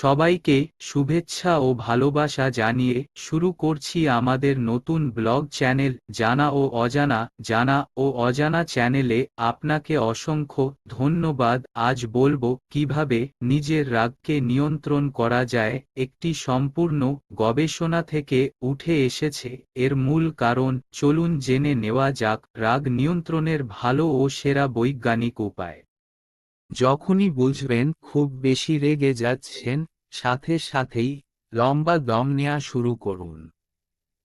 সবাইকে শুভেচ্ছা ও ভালোবাসা জানিয়ে শুরু করছি আমাদের নতুন ব্লগ চ্যানেল জানা ও অজানা, জানা ও অজানা চ্যানেলে আপনাকে অসংখ্য ধন্যবাদ। আজ বলব কীভাবে নিজের রাগকে নিয়ন্ত্রণ করা যায়, একটি সম্পূর্ণ গবেষণা থেকে উঠে এসেছে। এর মূল কারণ চলুন জেনে নেওয়া যাক, রাগ নিয়ন্ত্রণের ভালো ও সেরা বৈজ্ঞানিক উপায়। যখনই বুঝবেন খুব বেশি রেগে যাচ্ছেন, সাথে সাথেই লম্বা দম নেয়া শুরু করুন।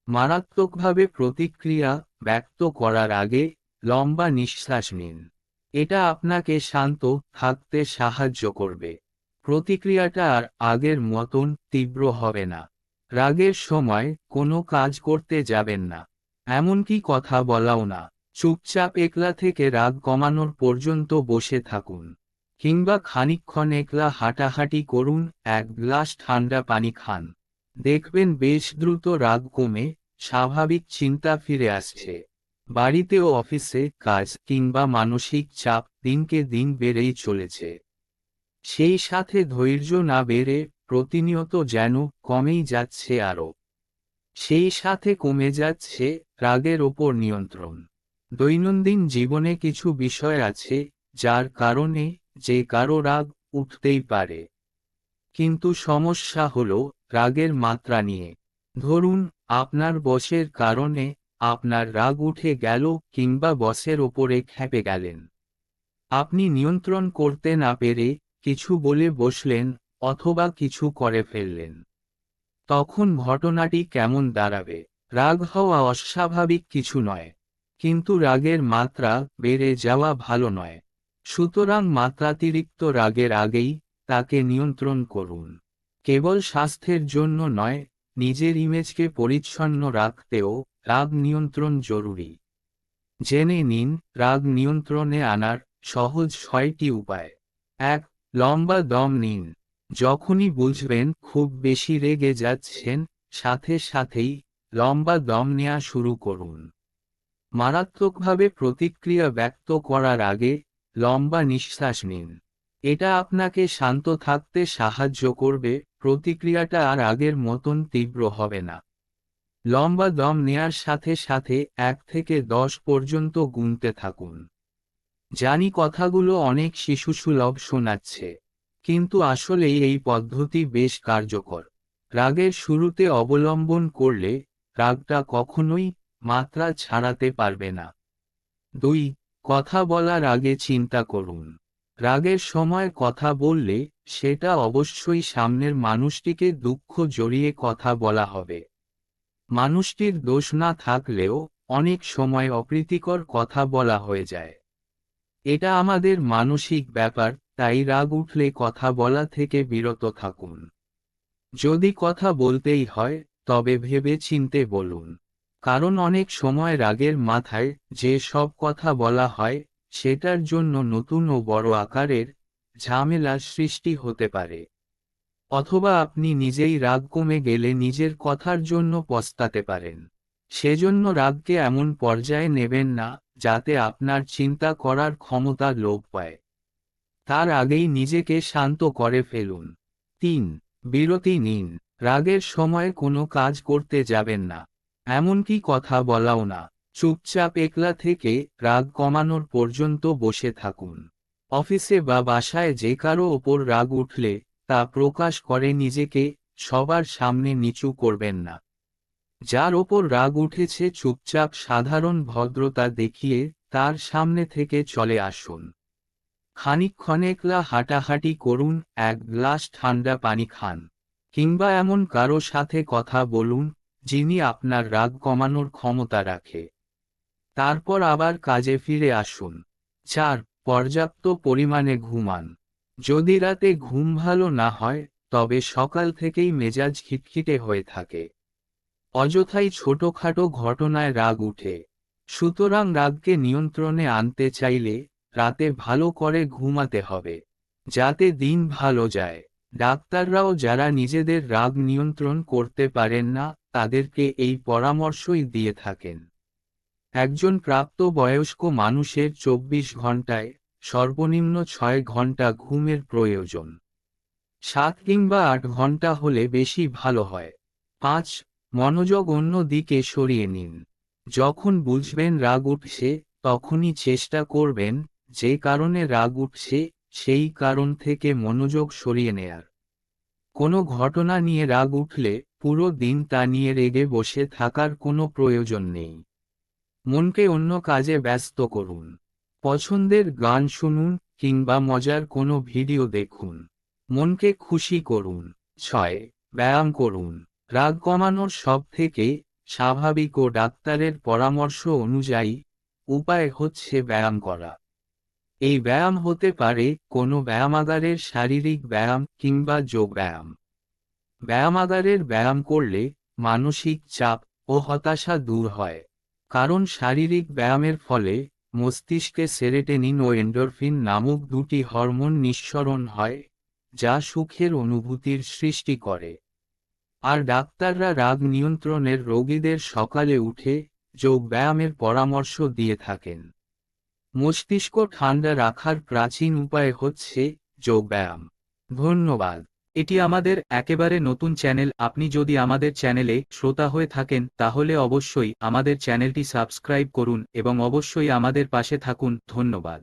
মারাত্মকভাবে প্রতিক্রিয়া ব্যক্ত করার আগে লম্বা নিঃশ্বাস নিন। এটা আপনাকে শান্ত থাকতে সাহায্য করবে। প্রতিক্রিয়াটা আর আগের মতন তীব্র হবে না। রাগের সময় কোনো কাজ করতে যাবেন না। এমনকি কথা বলাও না। চুপচাপ একলা থেকে রাগ কমানোর পর্যন্ত বসে থাকুন। কিংবা খানিকক্ষণ একলা হাঁটাহাঁটি করুন, এক গ্লাস ঠান্ডা পানি খান। দেখবেন বেশ দ্রুত রাগ কমে স্বাভাবিক চিন্তা ফিরে আসছে। বাড়িতে ও অফিসে কাজ কিংবা মানসিক চাপ দিনকে দিন বেড়েই চলেছে। সেই সাথে ধৈর্য না বেড়ে প্রতিনিয়ত যেন কমেই যাচ্ছে আরও। সেই সাথে কমে যাচ্ছে রাগের ওপর নিয়ন্ত্রণ। দৈনন্দিন জীবনে কিছু বিষয় আছে যার কারণে যে কারও রাগ উঠতেই পারে। কিন্তু সমস্যা হল রাগের মাত্রা নিয়ে। ধরুন, আপনার বসের কারণে আপনার রাগ উঠে গেল কিংবা বসের ওপরে খেপে গেলেন। আপনি নিয়ন্ত্রণ করতে না পেরে কিছু বলে বসলেন অথবা কিছু করে ফেললেন। তখন ঘটনাটি কেমন দাঁড়াবে? রাগ হওয়া অস্বাভাবিক কিছু নয়, কিন্তু রাগের মাত্রা বেড়ে যাওয়া ভালো নয়। সুতরাং মাত্রাতিরিক্ত রাগের আগেই তাকে নিয়ন্ত্রণ করুন। কেবল স্বাস্থ্যের জন্য নয়, নিজের ইমেজকে পরিচ্ছন্ন রাখতেও রাগ নিয়ন্ত্রণ জরুরি। জেনে নিন, রাগ নিয়ন্ত্রণে আনার সহজ ছয়টি উপায়। এক, লম্বা দম নিন। যখনই বুঝবেন খুব বেশি রেগে যাচ্ছেন, সাথে সাথেই লম্বা দম নেওয়া শুরু করুন। মারাত্মকভাবে প্রতিক্রিয়া ব্যক্ত করার আগে লম্বা নিঃশ্বাস নিন। এটা আপনাকে শান্ত থাকতে সাহায্য করবে, প্রতিক্রিয়াটা আর আগের মতন তীব্র হবে না। লম্বা দম নেয়ার সাথে সাথে এক থেকে দশ পর্যন্ত গুনতে থাকুন। জানি কথাগুলো অনেক শিশুসুলভ শোনাচ্ছে, কিন্তু আসলেই এই পদ্ধতি বেশ কার্যকর। রাগের শুরুতে অবলম্বন করলে রাগটা কখনোই মাত্রা ছাড়াতে পারবে না। দুই কথা বলার আগে চিন্তা করুন। রাগের সময় কথা বললে সেটা অবশ্যই সামনের মানুষটিকে দুঃখ জড়িয়ে কথা বলা হবে। মানুষটির দোষ না থাকলেও অনেক সময় অপ্রীতিকর কথা বলা হয়ে যায়। এটা আমাদের মানসিক ব্যাপার, তাই রাগ উঠলে কথা বলা থেকে বিরত থাকুন। যদি কথা বলতেই হয়, তবে ভেবে চিনতে বলুন। কারণ অনেক সময় রাগের মাথায় যে সব কথা বলা হয়, সেটার জন্য নতুন ও বড় আকারের ঝামেলার সৃষ্টি হতে পারে। অথবা আপনি নিজেই রাগ কমে গেলে নিজের কথার জন্য পস্তাতে পারেন। সেজন্য রাগকে এমন পর্যায়ে নেবেন না, যাতে আপনার চিন্তা করার ক্ষমতা লোপ পায়। তার আগেই নিজেকে শান্ত করে ফেলুন। তিন, বিরতি নিন। রাগের সময় কোনো কাজ করতে যাবেন না। এমনকি কথা বলাও না। চুপচাপ একলা থেকে রাগ কমানোর পর্যন্ত বসে থাকুন। অফিসে বা বাসায় যে কারও ওপর রাগ উঠলে তা প্রকাশ করে নিজেকে সবার সামনে নিচু করবেন না। যার ওপর রাগ উঠেছে চুপচাপ সাধারণ ভদ্রতা দেখিয়ে তার সামনে থেকে চলে আসুন। খানিকক্ষণ একলা হাঁটাহাঁটি করুন, এক গ্লাস ঠান্ডা পানি খান, কিংবা এমন কারও সাথে কথা বলুন যিনি আপনার রাগ কমানোর ক্ষমতা রাখে। তারপর আবার কাজে ফিরে আসুন। চার, পর্যাপ্ত পরিমাণে ঘুমান। যদি রাতে ঘুম ভালো না হয়, তবে সকাল থেকেই মেজাজ খিটখিটে হয়ে থাকে। অযথাই ছোটখাটো ঘটনায় রাগ উঠে। সুতরাং রাগকে নিয়ন্ত্রণে আনতে চাইলে রাতে ভালো করে ঘুমাতে হবে, যাতে দিন ভালো যায়। ডাক্তাররাও যারা নিজেদের রাগ নিয়ন্ত্রণ করতে পারেন না, তাদেরকে এই পরামর্শই দিয়ে থাকেন। একজন প্রাপ্ত বয়স্ক মানুষের চব্বিশ ঘন্টায় সর্বনিম্ন ছয় ঘণ্টা ঘুমের প্রয়োজন। সাত কিংবা আট ঘণ্টা হলে বেশি ভালো হয়। পাঁচ, মনোযোগ অন্য দিকে সরিয়ে নিন। যখন বুঝবেন রাগ উঠছে, তখনই চেষ্টা করবেন যে কারণে রাগ উঠছে সেই কারণ থেকে মনোযোগ সরিয়ে নেয়ার। কোনো ঘটনা নিয়ে রাগ উঠলে পুরো দিন তা নিয়ে রেগে বসে থাকার কোনো প্রয়োজন নেই। মনকে অন্য কাজে ব্যস্ত করুন। পছন্দের গান শুনুন কিংবা মজার কোনো ভিডিও দেখুন। মনকে খুশি করুন। ছয়, ব্যায়াম করুন। রাগ কমানোর সব থেকে স্বাভাবিক ও ডাক্তারের পরামর্শ অনুযায়ী উপায় হচ্ছে ব্যায়াম করা। এই ব্যায়াম হতে পারে কোনো ব্যায়ামাগারের শারীরিক ব্যায়াম কিংবা যোগ ব্যায়াম। ব্যায়ামাগারের ব্যায়াম করলে মানসিক চাপ ও হতাশা দূর হয়, কারণ শারীরিক ব্যায়ামের ফলে মস্তিষ্কে সেরেটেনিন ও এন্ডরফিন নামক দুটি হরমোন নিঃসরণ হয়, যা সুখের অনুভূতির সৃষ্টি করে। আর ডাক্তাররা রাগ নিয়ন্ত্রণের রোগীদের সকালে উঠে যোগ ব্যায়ামের পরামর্শ দিয়ে থাকেন। মস্তিষ্ক ঠান্ডা রাখার প্রাচীন উপায় হচ্ছে যোগব্যায়াম। ধন্যবাদ। এটি আমাদের একেবারে নতুন চ্যানেল। আপনি যদি আমাদের চ্যানেলে শ্রোতা হয়ে থাকেন, তাহলে অবশ্যই আমাদের চ্যানেলটি সাবস্ক্রাইব করুন এবং অবশ্যই আমাদের পাশে থাকুন। ধন্যবাদ।